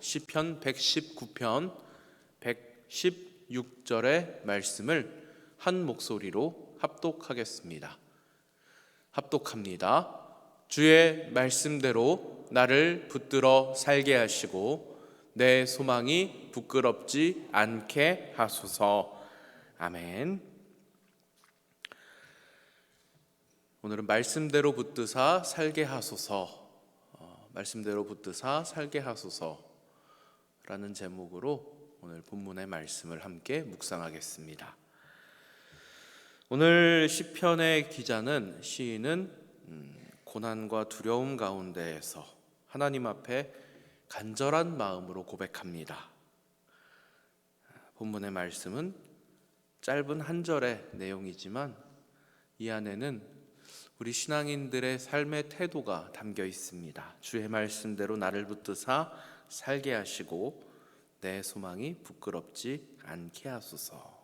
시편 119편 116절의 말씀을 한 목소리로 합독하겠습니다. 합독합니다. 주의 말씀대로 나를 붙들어 살게 하시고 내 소망이 부끄럽지 않게 하소서. 아멘. 오늘은 말씀대로 붙드사 살게 하소서. 어, 말씀대로 붙드사 살게 하소서 라는 제목으로 오늘 본문의 말씀을 함께 묵상하겠습니다. 오늘 시편의 기자는 시인은 음, 고난과 두려움 가운데에서 하나님 앞에 간절한 마음으로 고백합니다. 본문의 말씀은 짧은 한 절의 내용이지만 이 안에는 우리 신앙인들의 삶의 태도가 담겨 있습니다. 주의 말씀대로 나를 붙드사 살게 하시고 내 소망이 부끄럽지 않게 하소서.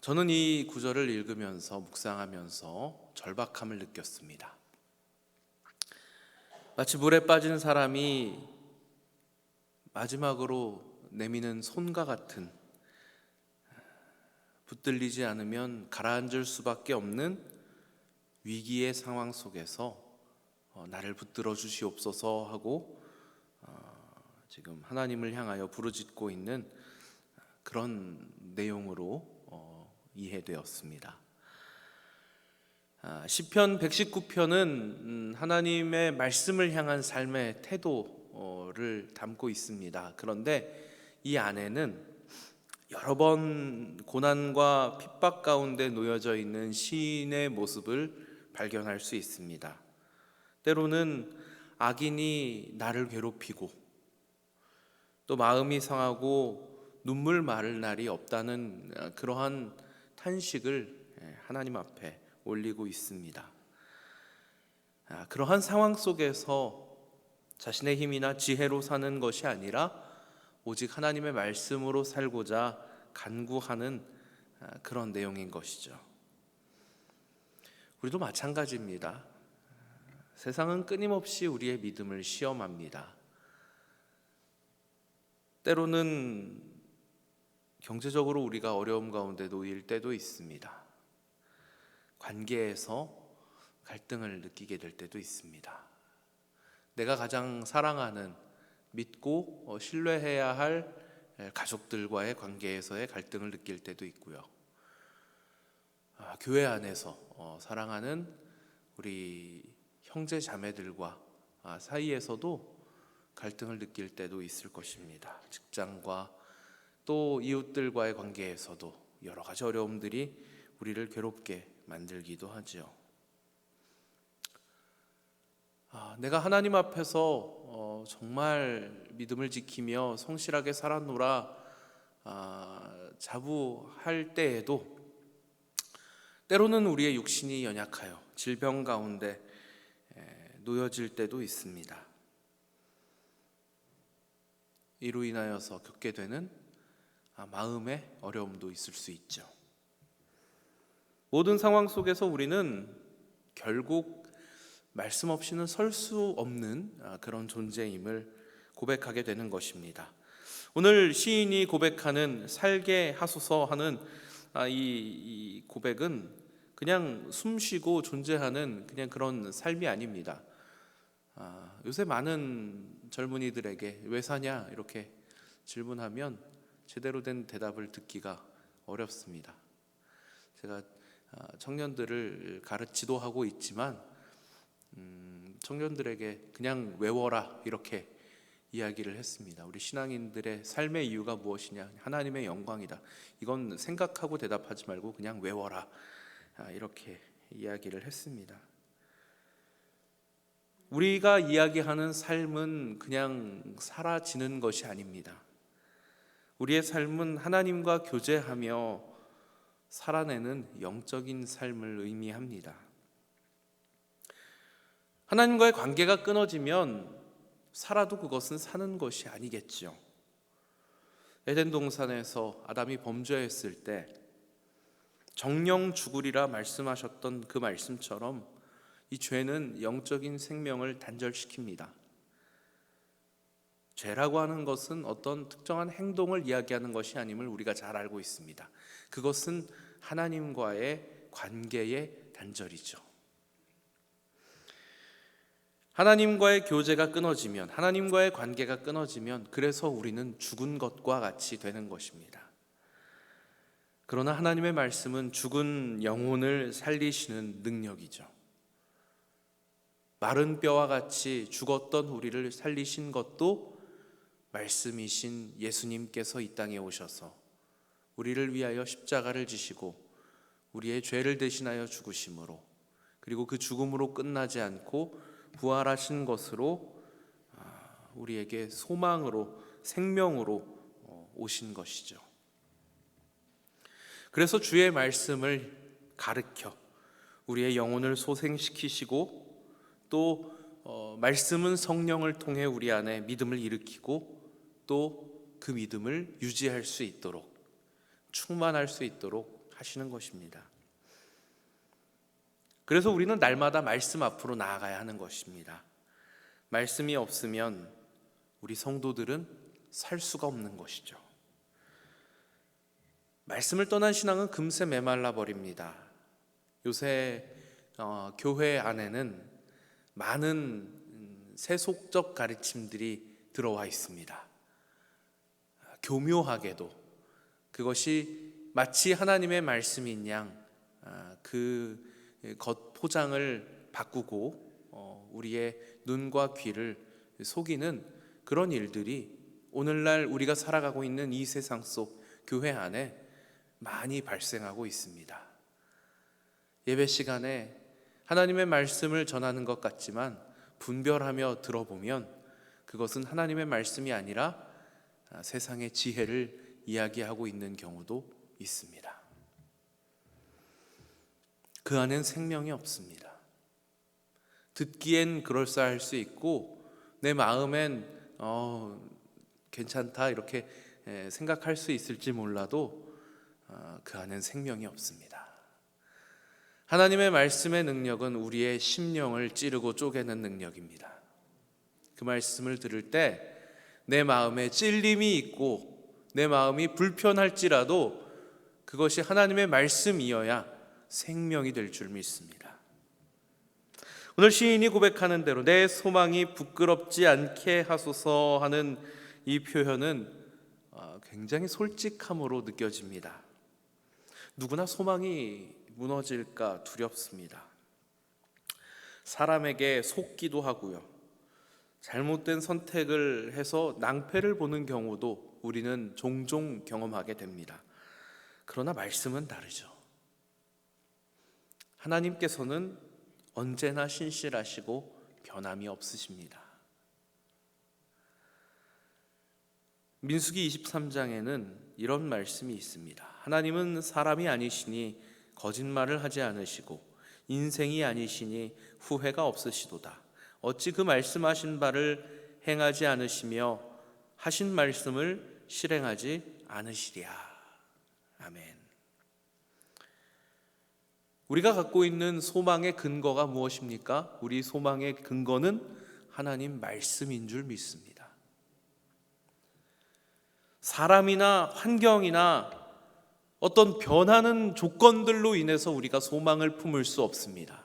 저는 이 구절을 읽으면서 묵상하면서 절박함을 느꼈습니다. 마치 물에 빠진 사람이 마지막으로 내미는 손과 같은 붙들리지 않으면 가라앉을 수밖에 없는 위기의 상황 속에서 어, 나를 붙들어 주시옵소서 하고 어, 지금 하나님을 향하여 부르짖고 있는 그런 내용으로 어, 이해되었습니다. 아, 시편 119편은 음, 하나님의 말씀을 향한 삶의 태도를 담고 있습니다. 그런데 이 안에는 여러 번 고난과 핍박 가운데 놓여져 있는 시인의 모습을 발견할 수 있습니다. 때로는 악인이 나를 괴롭히고 또 마음이 상하고 눈물 마를 날이 없다는 그러한 탄식을 하나님 앞에 올리고 있습니다. 아, 그러한 상황 속에서 자신의 힘이나 지혜로 사는 것이 아니라 오직 하나님의 말씀으로 살고자 간구하는 아, 그런 내용인 것이죠. 우리도 마찬가지입니다. 세상은 끊임없이 우리의 믿음을 시험합니다. 때로는 경제적으로 우리가 어려움 가운데 놓일 때도 있습니다. 관계에서 갈등을 느끼게 될 때도 있습니다. 내가 가장 사랑하는 믿고 어, 신뢰해야 할 가족들과의 관계에서의 갈등을 느낄 때도 있고요. 아, 교회 안에서 어, 사랑하는 우리 형제 자매들과 아, 사이에서도 갈등을 느낄 때도 있을 것입니다. 직장과 또 이웃들과의 관계에서도 여러 가지 어려움들이 우리를 괴롭게 만들기도 하지요. 아, 내가 하나님 앞에서 어, 정말 믿음을 지키며 성실하게 살아노라 아, 자부할 때에도 때로는 우리의 육신이 연약하여 질병 가운데 에, 놓여질 때도 있습니다. 이로 인하여서 겪게 되는 아, 마음의 어려움도 있을 수 있죠. 모든 상황 속에서 우리는 결국 말씀 없이는 설 수 없는 아, 그런 존재임을 고백하게 되는 것입니다. 오늘 시인이 고백하는 살게 하소서 하는 아, 이 고백은 그냥 숨쉬고 존재하는 그냥 그런 삶이 아닙니다. 아, 요새 많은 젊은이들에게 왜 사냐 이렇게 질문하면 제대로 된 대답을 듣기가 어렵습니다. 제가 청년들을 가르치도 하고 있지만 음, 청년들에게 그냥 외워라 이렇게 이야기를 했습니다. 우리 신앙인들의 삶의 이유가 무엇이냐? 하나님의 영광이다. 이건 생각하고 대답하지 말고 그냥 외워라. 아, 이렇게 이야기를 했습니다. 우리가 이야기하는 삶은 그냥 사라지는 것이 아닙니다. 우리의 삶은 하나님과 교제하며 살아내는 영적인 삶을 의미합니다. 하나님과의 관계가 끊어지면 살아도 그것은 사는 것이 아니겠죠. 에덴 동산에서 아담이 범죄했을 때 정령 죽으리라 말씀하셨던 그 말씀처럼 이 죄는 영적인 생명을 단절시킵니다. 죄라고 하는 것은 어떤 특정한 행동을 이야기하는 것이 아님을 우리가 잘 알고 있습니다. 그것은 하나님과의 관계의 단절이죠. 하나님과의 교제가 끊어지면, 하나님과의 관계가 끊어지면, 그래서 우리는 죽은 것과 같이 되는 것입니다. 그러나 하나님의 말씀은 죽은 영혼을 살리시는 능력이죠. 마른 뼈와 같이 죽었던 우리를 살리신 것도 말씀이신 예수님께서 이 땅에 오셔서 우리를 위하여 십자가를 지시고 우리의 죄를 대신하여 죽으심으로 그리고 그 죽음으로 끝나지 않고 부활하신 것으로 아, 우리에게 소망으로 생명으로 어, 오신 것이죠. 그래서 주의 말씀을 가르켜 우리의 영혼을 소생시키시고 또 어, 말씀은 성령을 통해 우리 안에 믿음을 일으키고 또 그 믿음을 유지할 수 있도록 충만할 수 있도록 하시는 것입니다. 그래서 우리는 날마다 말씀 앞으로 나아가야 하는 것입니다. 말씀이 없으면 우리 성도들은 살 수가 없는 것이죠. 말씀을 떠난 신앙은 금세 메말라 버립니다. 요새 어, 교회 안에는 많은 음, 세속적 가르침들이 들어와 있습니다. 교묘하게도 그것이 마치 하나님의 말씀인 양그 아, 겉포장을 바꾸고 어, 우리의 눈과 귀를 속이는 그런 일들이 오늘날 우리가 살아가고 있는 이 세상 속 교회 안에 많이 발생하고 있습니다. 예배 시간에 하나님의 말씀을 전하는 것 같지만 분별하며 들어보면 그것은 하나님의 말씀이 아니라 세상의 지혜를 이야기하고 있는 경우도 있습니다. 그 안엔 생명이 없습니다. 듣기엔 그럴싸할 수 있고 내 마음엔 어, 괜찮다 이렇게 생각할 수 있을지 몰라도 어, 그 안엔 생명이 없습니다. 하나님의 말씀의 능력은 우리의 심령을 찌르고 쪼개는 능력입니다. 그 말씀을 들을 때 내 마음에 찔림이 있고 내 마음이 불편할지라도 그것이 하나님의 말씀이어야 생명이 될 줄 믿습니다. 오늘 시인이 고백하는 대로 내 소망이 부끄럽지 않게 하소서 하는 이 표현은 어, 굉장히 솔직함으로 느껴집니다. 누구나 소망이 무너질까 두렵습니다. 사람에게 속기도 하고요. 잘못된 선택을 해서 낭패를 보는 경우도 우리는 종종 경험하게 됩니다. 그러나 말씀은 다르죠. 하나님께서는 언제나 신실하시고 변함이 없으십니다. 민수기 23장에는 이런 말씀이 있습니다. 하나님은 사람이 아니시니 거짓말을 하지 않으시고 인생이 아니시니 후회가 없으시도다. 어찌 그 말씀하신 바를 행하지 않으시며 하신 말씀을 실행하지 않으시랴. 아멘. 우리가 갖고 있는 소망의 근거가 무엇입니까? 우리 소망의 근거는 하나님 말씀인 줄 믿습니다. 사람이나 환경이나 어떤 변하는 조건들로 인해서 우리가 소망을 품을 수 없습니다.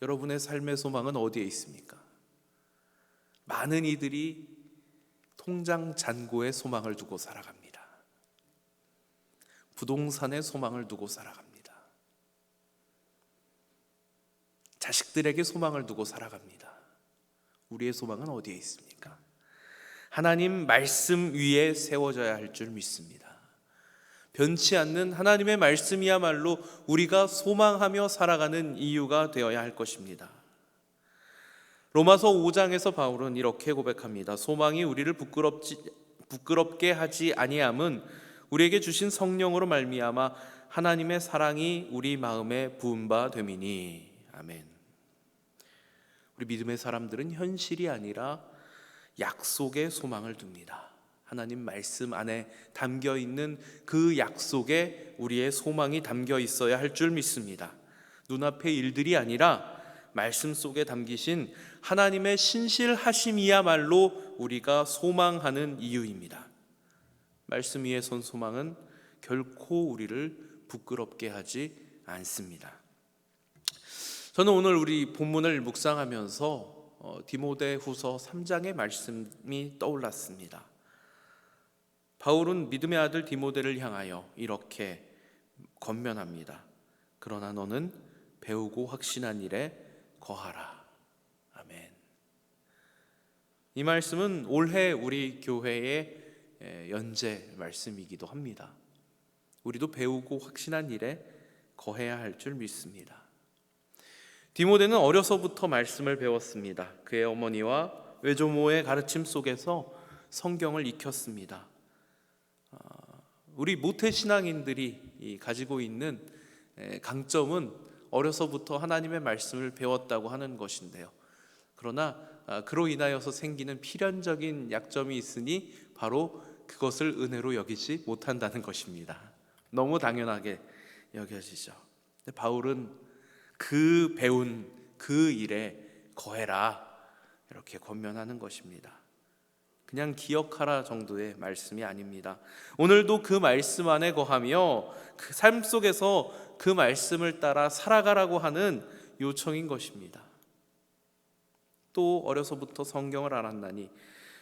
여러분의 삶의 소망은 어디에 있습니까? 많은 이들이 통장 잔고에 소망을 두고 살아갑니다. 부동산에 소망을 두고 살아갑니다. 자식들에게 소망을 두고 살아갑니다. 우리의 소망은 어디에 있습니까? 하나님 말씀 위에 세워져야 할 줄 믿습니다. 변치 않는 하나님의 말씀이야말로 우리가 소망하며 살아가는 이유가 되어야 할 것입니다. 로마서 5장에서 바울은 이렇게 고백합니다. 소망이 우리를 부끄럽지 부끄럽게 하지 아니함은 우리에게 주신 성령으로 말미암아 하나님의 사랑이 우리 마음에 부은 바 됨이니 아멘. 우리 믿음의 사람들은 현실이 아니라 약속의 소망을 둡니다. 하나님 말씀 안에 담겨 있는 그 약속에 우리의 소망이 담겨 있어야 할 줄 믿습니다. 눈앞의 일들이 아니라 말씀 속에 담기신 하나님의 신실하심이야말로 우리가 소망하는 이유입니다. 말씀 위에 선 소망은 결코 우리를 부끄럽게 하지 않습니다. 저는 오늘 우리 본문을 묵상하면서 어, 디모데후서 3장의 말씀이 떠올랐습니다. 바울은 믿음의 아들 디모데를 향하여 이렇게 건면합니다. 그러나 너는 배우고 확신한 일에 거하라. 아멘. 이 말씀은 올해 우리 교회의 에, 연재 말씀이기도 합니다. 우리도 배우고 확신한 일에 거해야 할 줄 믿습니다. 디모데는 어려서부터 말씀을 배웠습니다. 그의 어머니와 외조모의 가르침 속에서 성경을 익혔습니다. 아, 우리 모태 신앙인들이 이 가지고 있는 에, 강점은 어려서부터 하나님의 말씀을 배웠다고 하는 것인데요. 그러나 아, 그로 인하여서 생기는 필연적인 약점이 있으니 바로 그것을 은혜로 여기지 못한다는 것입니다. 너무 당연하게 여겨지죠. 바울은 그 배운 그 일에 거해라 이렇게 권면하는 것입니다. 그냥 기억하라 정도의 말씀이 아닙니다. 오늘도 그 말씀 안에 거하며 그 삶 속에서 그 말씀을 따라 살아가라고 하는 요청인 것입니다. 또 어려서부터 성경을 알았나니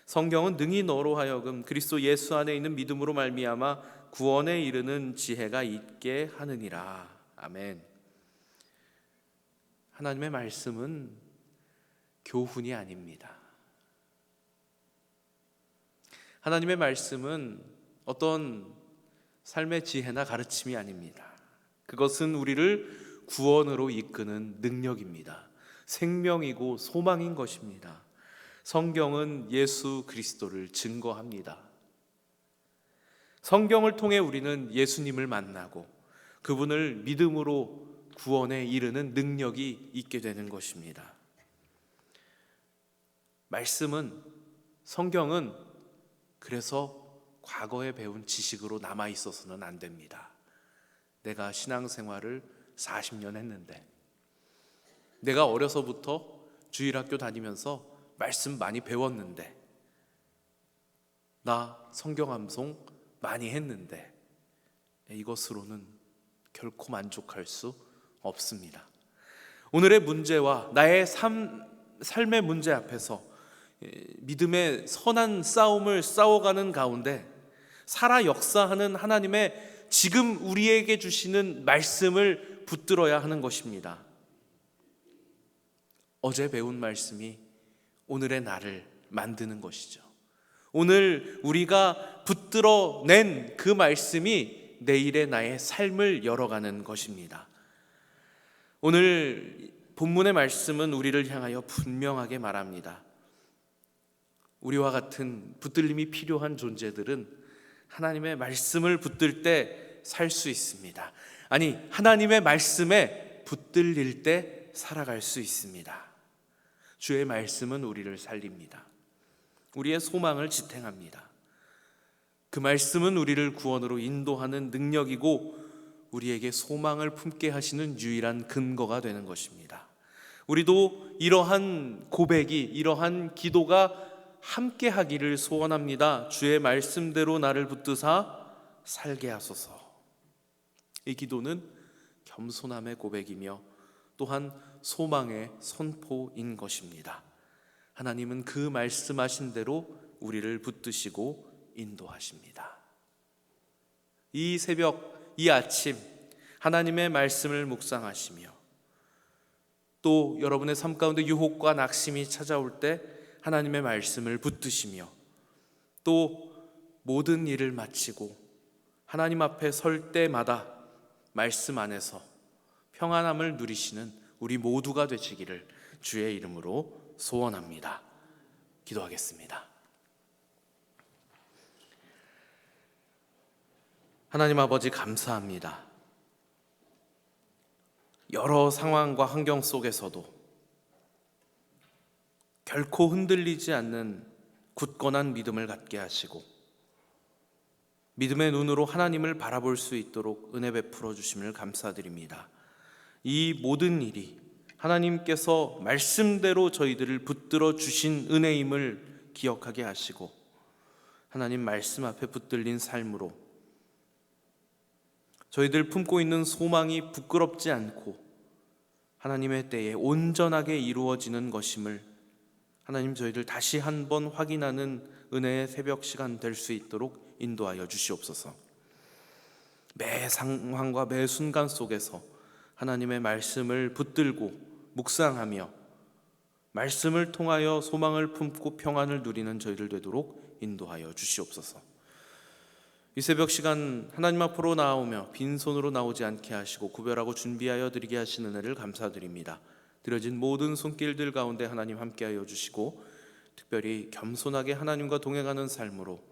성경은 능히 너로 하여금 그리스도 예수 안에 있는 믿음으로 말미암아 구원에 이르는 지혜가 있게 하느니라. 아멘. 하나님의 말씀은 교훈이 아닙니다. 하나님의 말씀은 어떤 삶의 지혜나 가르침이 아닙니다. 그것은 우리를 구원으로 이끄는 능력입니다. 생명이고 소망인 것입니다. 성경은 예수 그리스도를 증거합니다. 성경을 통해 우리는 예수님을 만나고 그분을 믿음으로 구원에 이르는 능력이 있게 되는 것입니다. 말씀은 성경은 그래서 과거에 배운 지식으로 남아 있어서는 안 됩니다. 내가 신앙생활을 40년 했는데 내가 어려서부터 주일학교 다니면서 말씀 많이 배웠는데 나 성경 암송 많이 했는데 이것으로는 결코 만족할 수 없습니다. 오늘의 문제와 나의 삶, 삶의 문제 앞에서 믿음의 선한 싸움을 싸워가는 가운데 살아 역사하는 하나님의 지금 우리에게 주시는 말씀을 붙들어야 하는 것입니다. 어제 배운 말씀이 오늘의 나를 만드는 것이죠. 오늘 우리가 붙들어 낸 그 말씀이 내일의 나의 삶을 열어가는 것입니다. 오늘 본문의 말씀은 우리를 향하여 분명하게 말합니다. 우리와 같은 붙들림이 필요한 존재들은 하나님의 말씀을 붙들 때 살 수 있습니다. 아니, 하나님의 말씀에 붙들릴 때 살아갈 수 있습니다. 주의 말씀은 우리를 살립니다. 우리의 소망을 지탱합니다. 그 말씀은 우리를 구원으로 인도하는 능력이고 우리에게 소망을 품게 하시는 유일한 근거가 되는 것입니다. 우리도 이러한 고백이 이러한 기도가 함께 하기를 소원합니다. 주의 말씀대로 나를 붙드사 살게 하소서. 이 기도는 겸손함의 고백이며 또한 소망의 선포인 것입니다. 하나님은 그 말씀하신 대로 우리를 붙드시고 인도하십니다. 이 새벽, 이 아침, 하나님의 말씀을 묵상하시며 또 여러분의 삶 가운데 유혹과 낙심이 찾아올 때 하나님의 말씀을 붙드시며 또 모든 일을 마치고 하나님 앞에 설 때마다 말씀 안에서 평안함을 누리시는 우리 모두가 되시기를 주의 이름으로 소원합니다. 기도하겠습니다. 하나님 아버지 감사합니다. 여러 상황과 환경 속에서도 결코 흔들리지 않는 굳건한 믿음을 갖게 하시고 믿음의 눈으로 하나님을 바라볼 수 있도록 은혜 베풀어 주심을 감사드립니다. 이 모든 일이 하나님께서 말씀대로 저희들을 붙들어 주신 은혜임을 기억하게 하시고 하나님 말씀 앞에 붙들린 삶으로 저희들 품고 있는 소망이 부끄럽지 않고 하나님의 때에 온전하게 이루어지는 것임을 하나님 저희들 다시 한 번 확인하는 은혜의 새벽 시간 될 수 있도록 인도하여 주시옵소서. 매 상황과 매 순간 속에서 하나님의 말씀을 붙들고 묵상하며 말씀을 통하여 소망을 품고 평안을 누리는 저희들 되도록 인도하여 주시옵소서. 이 새벽 시간 하나님 앞으로 나오며 빈손으로 나오지 않게 하시고 구별하고 준비하여 드리게 하시는 은혜를 감사드립니다. 드려진 모든 손길들 가운데 하나님 함께하여 주시고 특별히 겸손하게 하나님과 동행하는 삶으로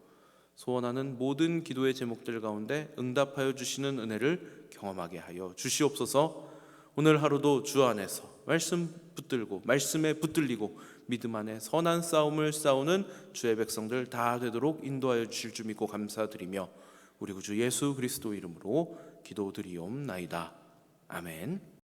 소원하는 모든 기도의 제목들 가운데 응답하여 주시는 은혜를 경험하게 하여 주시옵소서. 오늘 하루도 주 안에서 말씀 붙들고 말씀에 붙들리고 믿음 안에 선한 싸움을 싸우는 주의 백성들 다 되도록 인도하여 주실 줄 믿고 감사드리며 우리 구주 예수 그리스도 이름으로 기도드리옵나이다. 아멘.